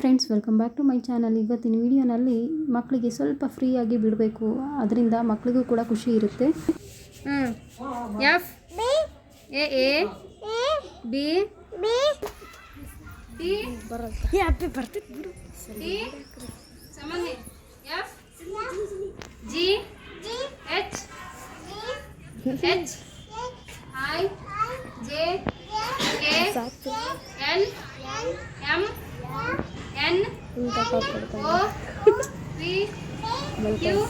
Friends welcome back to my channel ಇವತ್ತಿನ ವಿಡಿಯೋನಲ್ಲಿ ಮಕ್ಕಳಿಗೆ ಸ್ವಲ್ಪ ಫ್ರೀಯಾಗಿ ಬಿಡಬೇಕು. ಅದರಿಂದ ಮಕ್ಕಳಿಗೂ ಕೂಡ ಖುಷಿ ಇರುತ್ತೆ. F A A B T F G H H I J K L N. O V Q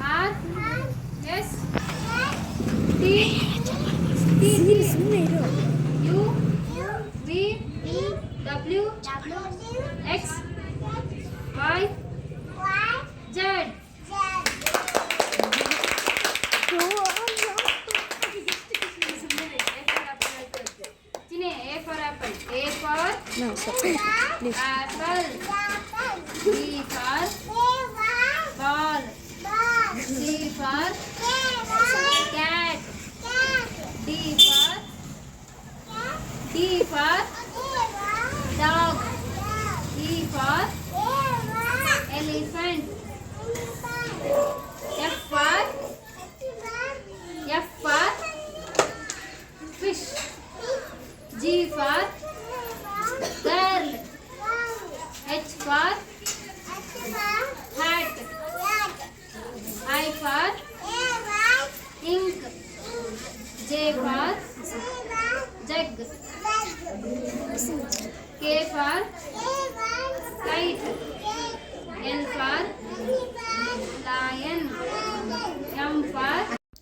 R S T. Y for K for kite. for lion. M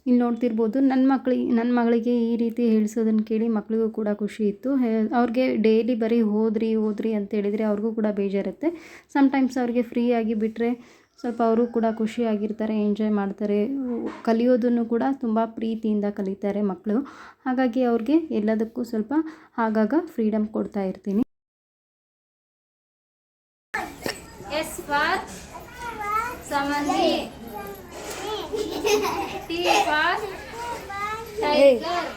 ಇಲ್ಲಿ ನೋಡ್ತಿರ್ಬೋದು ನನ್ನ ಮಕ್ಕಳಿಗೆ ನನ್ನ ಮಗಳಿಗೆ ಈ ರೀತಿ ಹೇಳಿಸೋದನ್ನು ಕೇಳಿ ಮಕ್ಕಳಿಗೂ ಕೂಡ ಖುಷಿ ಇತ್ತು ಅವ್ರಿಗೆ ಡೈಲಿ ಬರೀ ಹೋದ್ರಿ ಹೋದ್ರಿ ಅಂತ ಹೇಳಿದರೆ ಅವ್ರಿಗೂ ಕೂಡ ಬೇಜಾರುತ್ತೆ ಸಮ್ಟೈಮ್ಸ್ ಅವ್ರಿಗೆ ಫ್ರೀಯಾಗಿ ಬಿಟ್ಟರೆ ಸ್ವಲ್ಪ ಅವರು ಕೂಡ ಖುಷಿಯಾಗಿರ್ತಾರೆ ಎಂಜಾಯ್ ಮಾಡ್ತಾರೆ. ಕಲಿಯೋದನ್ನು ಕೂಡ ತುಂಬ ಪ್ರೀತಿಯಿಂದ ಕಲಿತಾರೆ ಮಕ್ಕಳು ಹಾಗಾಗಿ ಅವ್ರಿಗೆ ಎಲ್ಲದಕ್ಕೂ ಸ್ವಲ್ಪ ಆಗಾಗ ಫ್ರೀಡಮ್ ಕೊಡ್ತಾ ಇರ್ತೀನಿ. ಫಾರ್ ಸಮಂದಿ T for tiger.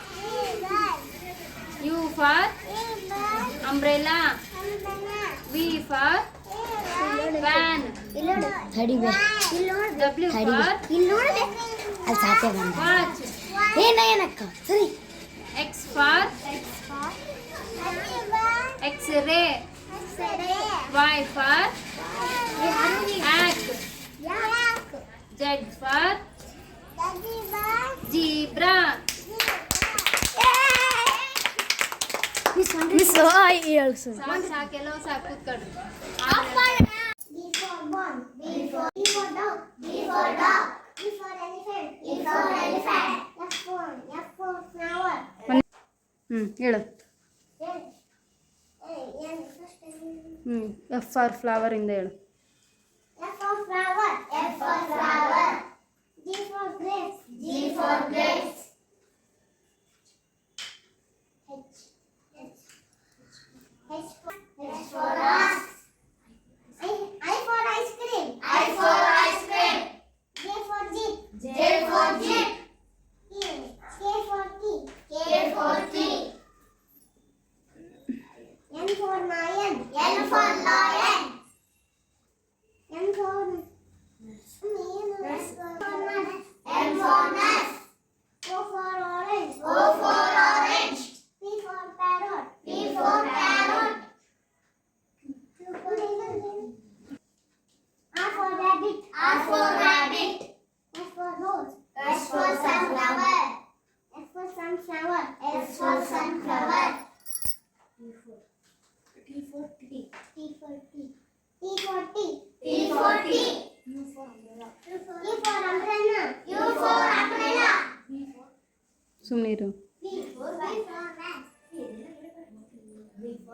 U for umbrella V for van ತಡಿಬೆ W for ಇಲ್ಲಿ ನೋಡದೆ ಅಲ್ಲಿ ಸಾತೆ ಬಂದ ವಾಚ್ ಏನ ಏನಕ್ಕ ಸರಿ X for X ray Y for ಆಕ್ ಜೆಡ್ ಫಾರ್ ಜೀಬ್ರಾ ಮಿಸ್ ಹೇಳು ಸರ್ ಸಾಕು ಸಾಕೆಲ್ಲ ಸಾಕು ಕೂತ್ಕೊಳ್ರಿ for E for dog. D for dog. E for elephant. E for elephant. F for F for flower. ಹ್ಞೂ ಹೇಳು N. N first. ಹ್ಞೂ F for ಫ್ಲವರಿಂದ ಹೇಳು F for flower. F for flower. G for grapes. G for grapes. H. H for H for horse. I, I for ice cream. I for ice cream. J for jeep. J for jeep. K, K for key. K for key. N for lion. N for lion. N for N for nest. O for orange. O for orange. P for parrot. P for parrot. R for rabbit. R for rabbit. S for rose. S for sunflower. S for sunflower. S for sunflower. T for tea. T for tea. T for tea. T for tea. U for umbrella. U for umbrella. U for umbrella. ಸುಮ್ಮನಿರು V for van. V for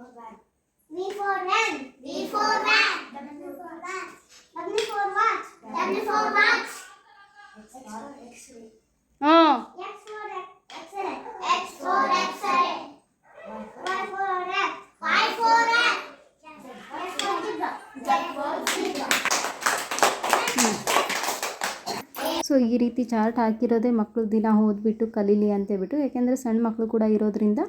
so oh. ಈ ರೀತಿ chart ಹಾಕಿರೋದೇ ಮಕ್ಕಳು ದಿನ ಓದ್ಬಿಟ್ಟು ಕಲೀಲಿ ಅಂತೇಳ್ಬಿಟ್ಟು ಯಾಕೆಂದರೆ ಸಣ್ಣ ಮಕ್ಕಳು ಕೂಡ ಇರೋದರಿಂದ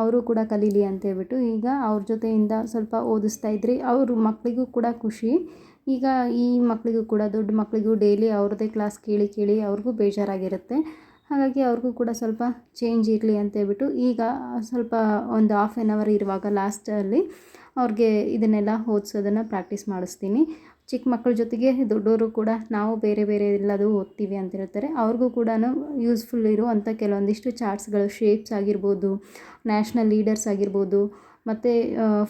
ಅವರು ಕೂಡ ಕಲೀಲಿ ಅಂತೇಳ್ಬಿಟ್ಟು ಈಗ ಅವ್ರ ಜೊತೆಯಿಂದ ಸ್ವಲ್ಪ ಓದಿಸ್ತಾ ಇದ್ರಿ. ಅವರು ಮಕ್ಕಳಿಗೂ ಕೂಡ ಖುಷಿ. ಈಗ ಈ ಮಕ್ಕಳಿಗೂ ಕೂಡ, ದೊಡ್ಡ ಮಕ್ಕಳಿಗೂ ಡೈಲಿ ಅವ್ರದ್ದೇ ಕ್ಲಾಸ್ ಕೇಳಿ ಕೇಳಿ ಅವ್ರಿಗೂ ಬೇಜಾರಾಗಿರುತ್ತೆ. ಹಾಗಾಗಿ ಅವ್ರಿಗೂ ಕೂಡ ಸ್ವಲ್ಪ ಚೇಂಜ್ ಇರಲಿ ಅಂತೇಳ್ಬಿಟ್ಟು ಈಗ ಸ್ವಲ್ಪ ಒಂದು ಹಾಫ್ ಆ್ಯನ್ ಅವರ್ ಇರುವಾಗ ಲಾಸ್ಟಲ್ಲಿ ಅವ್ರಿಗೆ ಇದನ್ನೆಲ್ಲ ಓದಿಸೋದನ್ನು ಪ್ರಾಕ್ಟೀಸ್ ಮಾಡಿಸ್ತೀನಿ. ಚಿಕ್ಕ ಮಕ್ಕಳ ಜೊತೆಗೆ ದೊಡ್ಡವರು ಕೂಡ ನಾವು ಬೇರೆ ಬೇರೆ ಎಲ್ಲದೂ ಓದ್ತೀವಿ ಅಂತಿರ್ತಾರೆ ಅವ್ರಿಗೂ ಕೂಡ ಯೂಸ್ಫುಲ್ ಇರುವಂಥ ಕೆಲವೊಂದಿಷ್ಟು ಚಾರ್ಟ್ಸ್ಗಳು ಶೇಪ್ಸ್ ಆಗಿರ್ಬೋದು ನ್ಯಾಷನಲ್ ಲೀಡರ್ಸ್ ಆಗಿರ್ಬೋದು, ಮತ್ತು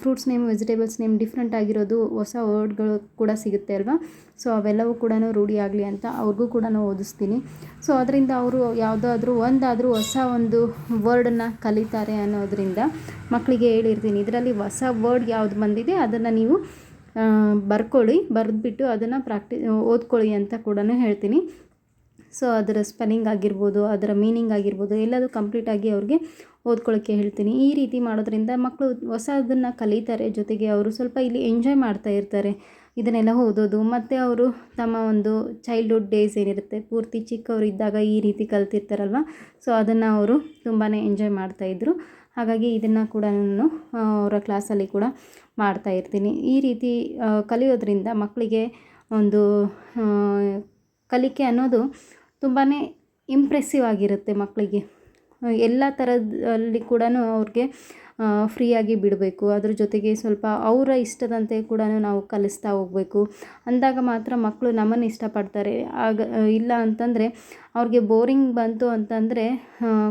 fruits name vegetables name different ಆಗಿರೋದು ಹೊಸ ವರ್ಡ್ಗಳು ಕೂಡ ಸಿಗುತ್ತೆ ಅಲ್ವಾ? ಸೊ ಅವೆಲ್ಲವೂ ಕೂಡ ರೂಢಿಯಾಗಲಿ ಅಂತ ಅವ್ರಿಗೂ ಕೂಡ ಓದಿಸ್ತೀನಿ. ಸೊ ಅದರಿಂದ ಅವರು ಯಾವುದಾದ್ರೂ ಒಂದಾದರೂ ಹೊಸ ಒಂದು ವರ್ಡನ್ನು ಕಲಿತಾರೆ ಅನ್ನೋದರಿಂದ ಮಕ್ಕಳಿಗೆ ಹೇಳಿರ್ತೀನಿ. ಇದರಲ್ಲಿ ಹೊಸ ವರ್ಡ್ ಯಾವುದು ಬಂದಿದೆ ಅದನ್ನು ನೀವು ಬರ್ಕೊಳ್ಳಿ, ಬರೆದ್ಬಿಟ್ಟು ಅದನ್ನು ಪ್ರಾಕ್ಟಿ, ಓದ್ಕೊಳ್ಳಿ ಅಂತ ಕೂಡ ಹೇಳ್ತೀನಿ. ಸೊ ಅದರ ಸ್ಪೆಲ್ಲಿಂಗ್ ಆಗಿರ್ಬೋದು, ಅದರ ಮೀನಿಂಗ್ ಆಗಿರ್ಬೋದು, ಎಲ್ಲದೂ ಕಂಪ್ಲೀಟಾಗಿ ಅವ್ರಿಗೆ ಓದ್ಕೊಳ್ಳೋಕ್ಕೆ ಹೇಳ್ತೀನಿ. ಈ ರೀತಿ ಮಾಡೋದ್ರಿಂದ ಮಕ್ಕಳು ಹೊಸದನ್ನು ಕಲಿತಾರೆ, ಜೊತೆಗೆ ಅವರು ಸ್ವಲ್ಪ ಇಲ್ಲಿ ಎಂಜಾಯ್ ಮಾಡ್ತಾ ಇರ್ತಾರೆ. ಇದನ್ನೆಲ್ಲ ಓದೋದು. ಮತ್ತು ಅವರು ತಮ್ಮ ಒಂದು ಚೈಲ್ಡ್ಹುಡ್ ಡೇಸ್ ಏನಿರುತ್ತೆ, ಪೂರ್ತಿ ಚಿಕ್ಕವರು ಇದ್ದಾಗ ಈ ರೀತಿ ಕಲ್ತಿರ್ತಾರಲ್ವ? ಸೊ ಅದನ್ನು ಅವರು ತುಂಬಾ ಎಂಜಾಯ್ ಮಾಡ್ತಾಯಿದ್ರು ಹಾಗಾಗಿ ಇದನ್ನು ಕೂಡ ನಾನು ಅವರ ಕ್ಲಾಸಲ್ಲಿ ಕೂಡ ಮಾಡ್ತಾ ಇರ್ತೀನಿ. ಈ ರೀತಿ ಕಲಿಯೋದ್ರಿಂದ ಮಕ್ಕಳಿಗೆ ಒಂದು ಕಲಿಕೆ ಅನ್ನೋದು ತುಂಬಾ ಇಂಪ್ರೆಸಿವ್ ಆಗಿರುತ್ತೆ ಮಕ್ಕಳಿಗೆ. ಎಲ್ಲ ಥರದಲ್ಲಿ ಕೂಡ ಅವ್ರಿಗೆ ಫ್ರೀಯಾಗಿ ಬಿಡಬೇಕು. ಅದ್ರ ಜೊತೆಗೆ ಸ್ವಲ್ಪ ಅವರ ಇಷ್ಟದಂತೆ ಕೂಡ ನಾವು ಕಲಿಸ್ತಾ ಹೋಗಬೇಕು. ಅಂದಾಗ ಮಾತ್ರ ಮಕ್ಕಳು ನಮ್ಮನ್ನು ಇಷ್ಟಪಡ್ತಾರೆ. ಆಗ ಇಲ್ಲ ಅಂತಂದರೆ ಅವ್ರಿಗೆ ಬೋರಿಂಗ್ ಬಂತು ಅಂತಂದರೆ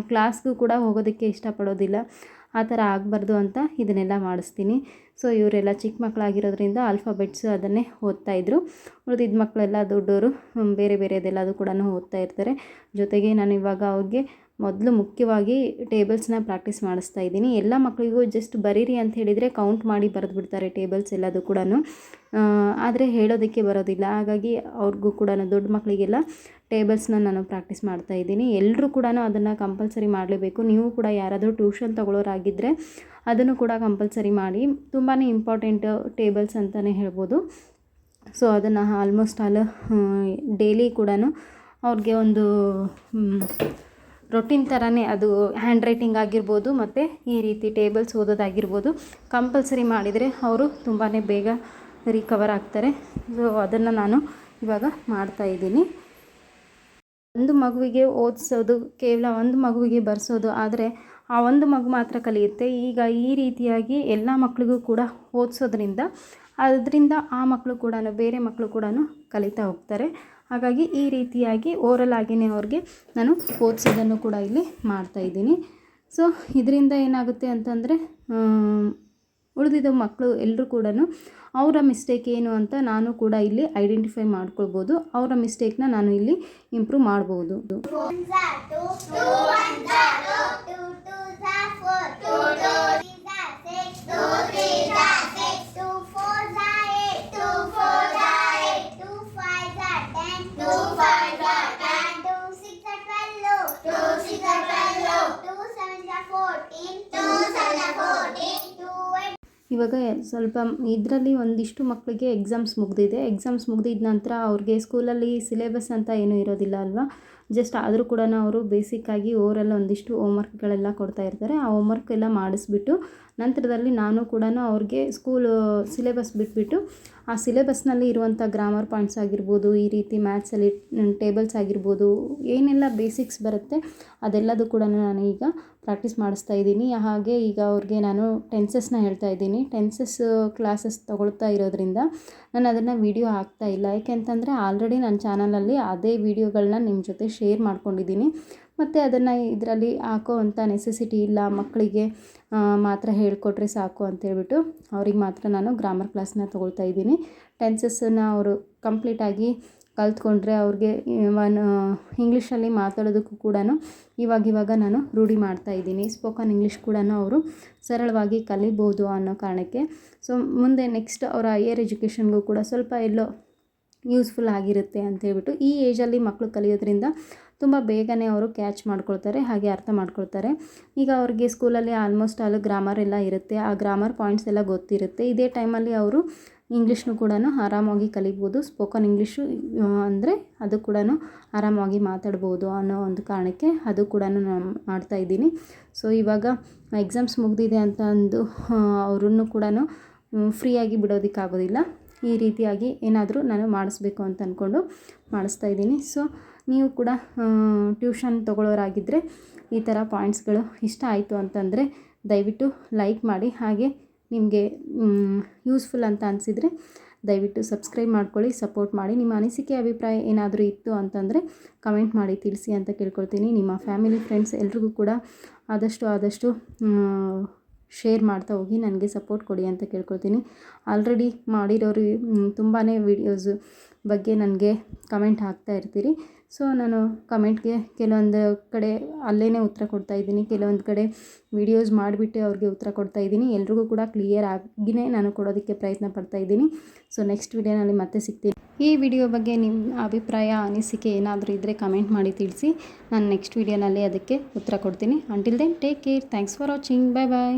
ಕ್ಲಾಸ್ಗೂ ಕೂಡ ಹೋಗೋದಕ್ಕೆ ಇಷ್ಟಪಡೋದಿಲ್ಲ. ಆ ಥರ ಆಗಬಾರ್ದು ಅಂತ ಇದನ್ನೆಲ್ಲ ಮಾಡಿಸ್ತೀನಿ. ಸೊ, ಇವರೆಲ್ಲ ಚಿಕ್ಕ ಮಕ್ಕಳಾಗಿರೋದ್ರಿಂದ ಆಲ್ಫಾಬೆಟ್ಸ್ ಅದನ್ನೇ ಓದ್ತಾ ಇದ್ರು. ಉಳಿದಿದ್ದ ಮಕ್ಕಳೆಲ್ಲ ದೊಡ್ಡವರು ಬೇರೆ ಬೇರೆದೆಲ್ಲದು ಕೂಡ ಓದ್ತಾ ಇರ್ತಾರೆ. ಜೊತೆಗೆ ನಾನು ಇವಾಗ ಅವ್ರಿಗೆ ಮೊದಲು ಮುಖ್ಯವಾಗಿ ಟೇಬಲ್ಸ್ನ ಪ್ರಾಕ್ಟೀಸ್ ಮಾಡಿಸ್ತಾ ಇದ್ದೀನಿ. ಎಲ್ಲ ಮಕ್ಕಳಿಗೂ ಜಸ್ಟ್ ಬರೀರಿ ಅಂತ ಹೇಳಿದರೆ ಕೌಂಟ್ ಮಾಡಿ ಬರೆದು ಬಿಡ್ತಾರೆ ಟೇಬಲ್ಸ್ ಎಲ್ಲದು ಕೂಡ ಆದರೆ ಹೇಳೋದಕ್ಕೆ ಬರೋದಿಲ್ಲ. ಹಾಗಾಗಿ ಅವ್ರಿಗೂ ಕೂಡ ದೊಡ್ಡ ಮಕ್ಕಳಿಗೆಲ್ಲ ಟೇಬಲ್ಸ್ನ ನಾನು ಪ್ರಾಕ್ಟೀಸ್ ಮಾಡ್ತಾ ಇದ್ದೀನಿ. ಎಲ್ಲರೂ ಕೂಡ ಅದನ್ನು ಕಂಪಲ್ಸರಿ ಮಾಡಲೇಬೇಕು. ನೀವು ಕೂಡ ಯಾರಾದರೂ ಟ್ಯೂಷನ್ ತೊಗೊಳೋರಾಗಿದ್ದರೆ ಅದನ್ನು ಕೂಡ ಕಂಪಲ್ಸರಿ ಮಾಡಿ. ತುಂಬಾ ಇಂಪಾರ್ಟೆಂಟ್ ಟೇಬಲ್ಸ್ ಅಂತಲೇ ಹೇಳ್ಬೋದು. ಸೊ ಅದನ್ನು ಆಲ್ಮೋಸ್ಟ್ ಆಲ್ ಡೈಲಿ ಕೂಡ ಅವ್ರಿಗೆ ಒಂದು ರೊಟೀನ್ ಥರನೇ ಅದು ಹ್ಯಾಂಡ್ ರೈಟಿಂಗ್ ಆಗಿರ್ಬೋದು ಮತ್ತು ಈ ರೀತಿ ಟೇಬಲ್ಸ್ ಓದೋದಾಗಿರ್ಬೋದು. ಕಂಪಲ್ಸರಿ ಮಾಡಿದರೆ ಅವರು ತುಂಬಾ ಬೇಗ ರಿಕವರ್ ಆಗ್ತಾರೆ. ಸೊ ಅದನ್ನು ನಾನು ಇವಾಗ ಮಾಡ್ತಾ ಇದ್ದೀನಿ. ಒಂದು ಮಗುವಿಗೆ ಓದಿಸೋದು, ಕೇವಲ ಒಂದು ಮಗುವಿಗೆ ಬರೆಸೋದು ಆದರೆ ಆ ಒಂದು ಮಗು ಮಾತ್ರ ಕಲಿಯುತ್ತೆ. ಈಗ ಈ ರೀತಿಯಾಗಿ ಎಲ್ಲ ಮಕ್ಕಳಿಗೂ ಕೂಡ ಓದಿಸೋದ್ರಿಂದ, ಅದರಿಂದ ಆ ಮಕ್ಕಳು ಕೂಡ ಬೇರೆ ಮಕ್ಕಳು ಕೂಡ ಕಲಿತಾ ಹೋಗ್ತಾರೆ. ಹಾಗಾಗಿ ಈ ರೀತಿಯಾಗಿ ಓರಲ್ ಆಗಿನೇ ಅವ್ರಿಗೆ ನಾನು ಓದಿಸೋದನ್ನು ಕೂಡ ಇಲ್ಲಿ ಮಾಡ್ತಾಯಿದ್ದೀನಿ ಸೊ ಇದರಿಂದ ಏನಾಗುತ್ತೆ ಅಂತಂದರೆ ಉಳಿದಿದ್ದ ಮಕ್ಕಳು ಎಲ್ಲರೂ ಕೂಡ ಅವರ ಮಿಸ್ಟೇಕ್ ಏನು ಅಂತ ನಾನು ಕೂಡ ಇಲ್ಲಿ ಐಡೆಂಟಿಫೈ ಮಾಡ್ಕೊಳ್ಬೋದು. ಅವರ ಮಿಸ್ಟೇಕ್ನ ನಾನು ಇಲ್ಲಿ ಇಂಪ್ರೂವ್ ಮಾಡ್ಬೋದು. ಇವಾಗ ಸ್ವಲ್ಪ ಇದರಲ್ಲಿ ಒಂದಿಷ್ಟು ಮಕ್ಕಳಿಗೆ ಎಕ್ಸಾಮ್ಸ್ ಮುಗಿದಿದೆ. ಎಕ್ಸಾಮ್ಸ್ ಮುಗ್ದಿದ ನಂತರ ಅವ್ರಿಗೆ ಸ್ಕೂಲಲ್ಲಿ ಸಿಲೆಬಸ್ ಅಂತ ಏನೂ ಇರೋದಿಲ್ಲ ಅಲ್ವಾ? ಜಸ್ಟ್ ಆದರೂ ಕೂಡ ಅವರು ಬೇಸಿಕ್ಕಾಗಿ ಓರೆಲ್ಲ ಒಂದಿಷ್ಟು ಹೋಮ್ವರ್ಕ್ಗಳೆಲ್ಲ ಕೊಡ್ತಾ ಇರ್ತಾರೆ. ಆ ಹೋಮ್ವರ್ಕ್ ಎಲ್ಲ ಮಾಡಿಸ್ಬಿಟ್ಟು ನಂತರದಲ್ಲಿ ನಾನು ಕೂಡ ಅವ್ರಿಗೆ ಸ್ಕೂಲ್ ಸಿಲೆಬಸ್ ಬಿಟ್ಬಿಟ್ಟು ಆ ಸಿಲೆಬಸ್ನಲ್ಲಿ ಇರುವಂಥ ಗ್ರಾಮರ್ ಪಾಯಿಂಟ್ಸ್ ಆಗಿರ್ಬೋದು, ಈ ರೀತಿ ಮ್ಯಾಥ್ಸಲ್ಲಿ ಟೇಬಲ್ಸ್ ಆಗಿರ್ಬೋದು, ಏನೆಲ್ಲ ಬೇಸಿಕ್ಸ್ ಬರುತ್ತೆ ಅದೆಲ್ಲದೂ ಕೂಡ ನಾನು ಈಗ ಪ್ರಾಕ್ಟೀಸ್ ಮಾಡಿಸ್ತಾ ಇದ್ದೀನಿ. ಹಾಗೆ ಈಗ ಅವ್ರಿಗೆ ನಾನು ಟೆನ್ಸಸ್ನ ಹೇಳ್ತಾ ಇದ್ದೀನಿ. ಟೆನ್ಸಸ್ ಕ್ಲಾಸಸ್ ತೊಗೊಳ್ತಾ ಇರೋದ್ರಿಂದ ನಾನು ಅದನ್ನು ವಿಡಿಯೋ ಹಾಕ್ತಾ ಇಲ್ಲ. ಯಾಕೆಂತಂದರೆ ಆಲ್ರೆಡಿ ನನ್ನ ಚಾನಲಲ್ಲಿ ಅದೇ ವೀಡಿಯೋಗಳನ್ನ ನಿಮ್ಮ ಜೊತೆ ಶೇರ್ ಮಾಡ್ಕೊಂಡಿದ್ದೀನಿ. ಮತ್ತು ಅದನ್ನು ಇದರಲ್ಲಿ ಹಾಕೋ ಅಂಥ ನೆಸೆಸಿಟಿ ಇಲ್ಲ. ಮಕ್ಕಳಿಗೆ ಮಾತ್ರ ಹೇಳಿಕೊಟ್ರೆ ಸಾಕು ಅಂತೇಳ್ಬಿಟ್ಟು ಅವ್ರಿಗೆ ಮಾತ್ರ ನಾನು ಗ್ರಾಮರ್ ಕ್ಲಾಸನ್ನ ತೊಗೊಳ್ತಾ ಇದ್ದೀನಿ. ಟೆನ್ಸಸ್ಸನ್ನು ಅವರು ಕಂಪ್ಲೀಟಾಗಿ ಕಲ್ತ್ಕೊಂಡ್ರೆ ಅವ್ರಿಗೆ ಒನ್ ಇಂಗ್ಲೀಷಲ್ಲಿ ಮಾತಾಡೋದಕ್ಕೂ ಕೂಡ ಇವಾಗ ಇವಾಗ ನಾನು ರೂಢಿ ಮಾಡ್ತಾ ಇದ್ದೀನಿ. ಸ್ಪೋಕನ್ ಇಂಗ್ಲೀಷ್ ಕೂಡ ಅವರು ಸರಳವಾಗಿ ಕಲಿಬೋದು ಅನ್ನೋ ಕಾರಣಕ್ಕೆ. ಸೊ, ಮುಂದೆ ನೆಕ್ಸ್ಟ್ ಅವರ ಹೈಯರ್ ಎಜುಕೇಷನ್ಗೂ ಕೂಡ ಸ್ವಲ್ಪ ಎಲ್ಲೋ ಯೂಸ್ಫುಲ್ ಆಗಿರುತ್ತೆ ಅಂತ ಹೇಳ್ಬಿಟ್ಟು ಈ ಏಜಲ್ಲಿ ಮಕ್ಕಳು ಕಲಿಯೋದ್ರಿಂದ ತುಂಬ ಬೇಗನೆ ಅವರು ಕ್ಯಾಚ್ ಮಾಡ್ಕೊಳ್ತಾರೆ, ಹಾಗೆ ಅರ್ಥ ಮಾಡ್ಕೊಳ್ತಾರೆ. ಈಗ ಅವ್ರಿಗೆ ಸ್ಕೂಲಲ್ಲಿ ಆಲ್ಮೋಸ್ಟ್ ಆಲ್ ಗ್ರಾಮರ್ ಎಲ್ಲ ಇರುತ್ತೆ. ಆ ಗ್ರಾಮರ್ ಪಾಯಿಂಟ್ಸ್ ಎಲ್ಲ ಗೊತ್ತಿರುತ್ತೆ. ಇದೇ ಟೈಮಲ್ಲಿ ಅವರು ಇಂಗ್ಲೀಷ್ನು ಕೂಡ ಆರಾಮಾಗಿ ಕಲಿಬೋದು. ಸ್ಪೋಕನ್ ಇಂಗ್ಲೀಷು ಅಂದರೆ ಅದು ಕೂಡ ಆರಾಮಾಗಿ ಮಾತಾಡ್ಬೋದು ಅನ್ನೋ ಒಂದು ಕಾರಣಕ್ಕೆ ಅದು ಕೂಡ ನಾನು ಮಾಡ್ತಾ ಇದ್ದೀನಿ. ಸೊ ಇವಾಗ ಎಕ್ಸಾಮ್ಸ್ ಮುಗಿದಿದೆ ಅಂತ ಅಂದು ಅವ್ರನ್ನು ಕೂಡ ಫ್ರೀಯಾಗಿ ಬಿಡೋದಕ್ಕಾಗೋದಿಲ್ಲ. ಈ ರೀತಿಯಾಗಿ ಏನಾದರೂ ನಾನು ಮಾಡಿಸ್ಬೇಕು ಅಂತ ಅಂದ್ಕೊಂಡು ಮಾಡಿಸ್ತಾ ಇದ್ದೀನಿ. ಸೊ ನೀವು ಕೂಡ ಟ್ಯೂಷನ್ ತೊಗೊಳ್ಳೋರಾಗಿದ್ದರೆ ಈ ಥರ ಪಾಯಿಂಟ್ಸ್ಗಳು ಇಷ್ಟ ಆಯಿತು ಅಂತಂದರೆ ದಯವಿಟ್ಟು ಲೈಕ್ ಮಾಡಿ. ಹಾಗೆ ನಿಮಗೆ ಯೂಸ್ಫುಲ್ ಅಂತ ಅನಿಸಿದರೆ ದಯವಿಟ್ಟು ಸಬ್ಸ್ಕ್ರೈಬ್ ಮಾಡ್ಕೊಳ್ಳಿ ಸಪೋರ್ಟ್ ಮಾಡಿ. ನಿಮ್ಮ ಅನಿಸಿಕೆ, ಅಭಿಪ್ರಾಯ ಏನಾದರೂ ಇತ್ತು ಅಂತಂದರೆ ಕಮೆಂಟ್ ಮಾಡಿ, ತಿಳಿಸಿ ಅಂತ ಕೇಳ್ಕೊಳ್ತೀನಿ. ನಿಮ್ಮ ಫ್ಯಾಮಿಲಿ ಫ್ರೆಂಡ್ಸ್ ಎಲ್ರಿಗೂ ಕೂಡ ಆದಷ್ಟು ಆದಷ್ಟು ಶೇರ್ ಮಾಡ್ತಾ ಹೋಗಿ, ನನಗೆ ಸಪೋರ್ಟ್ ಕೊಡಿ ಅಂತ ಕೇಳ್ಕೊಳ್ತೀನಿ. ಆಲ್ರೆಡಿ ಮಾಡಿರೋರು ತುಂಬಾ ವಿಡಿಯೋಸು ಬಗ್ಗೆ ನನಗೆ ಕಮೆಂಟ್ ಹಾಕ್ತಾ ಇರ್ತೀರಿ. ಸೊ ನಾನು ಕಮೆಂಟ್ಗೆ ಕೆಲವೊಂದು ಕಡೆ ಅಲ್ಲೇ ಉತ್ತರ ಕೊಡ್ತಾ ಇದ್ದೀನಿ. ಕೆಲವೊಂದು ಕಡೆ ವೀಡಿಯೋಸ್ ಮಾಡಿಬಿಟ್ಟು ಅವ್ರಿಗೆ ಉತ್ತರ ಕೊಡ್ತಾ ಇದ್ದೀನಿ. ಎಲ್ರಿಗೂ ಕೂಡ ಕ್ಲಿಯರ್ ಆಗಿನೇ ನಾನು ಕೊಡೋದಕ್ಕೆ ಪ್ರಯತ್ನ ಪಡ್ತಾ ಇದ್ದೀನಿ. ಸೊ ನೆಕ್ಸ್ಟ್ ವಿಡಿಯೋನಲ್ಲಿ ಮತ್ತೆ ಸಿಗ್ತೀನಿ. ಈ ವಿಡಿಯೋ ಬಗ್ಗೆ ನಿಮ್ಮ ಅಭಿಪ್ರಾಯ, ಅನಿಸಿಕೆ ಏನಾದರೂ ಇದ್ದರೆ ಕಮೆಂಟ್ ಮಾಡಿ ತಿಳಿಸಿ. ನಾನು ನೆಕ್ಸ್ಟ್ ವಿಡಿಯೋನಲ್ಲಿ ಅದಕ್ಕೆ ಉತ್ತರ ಕೊಡ್ತೀನಿ. Until then take care thanks for watching bye bye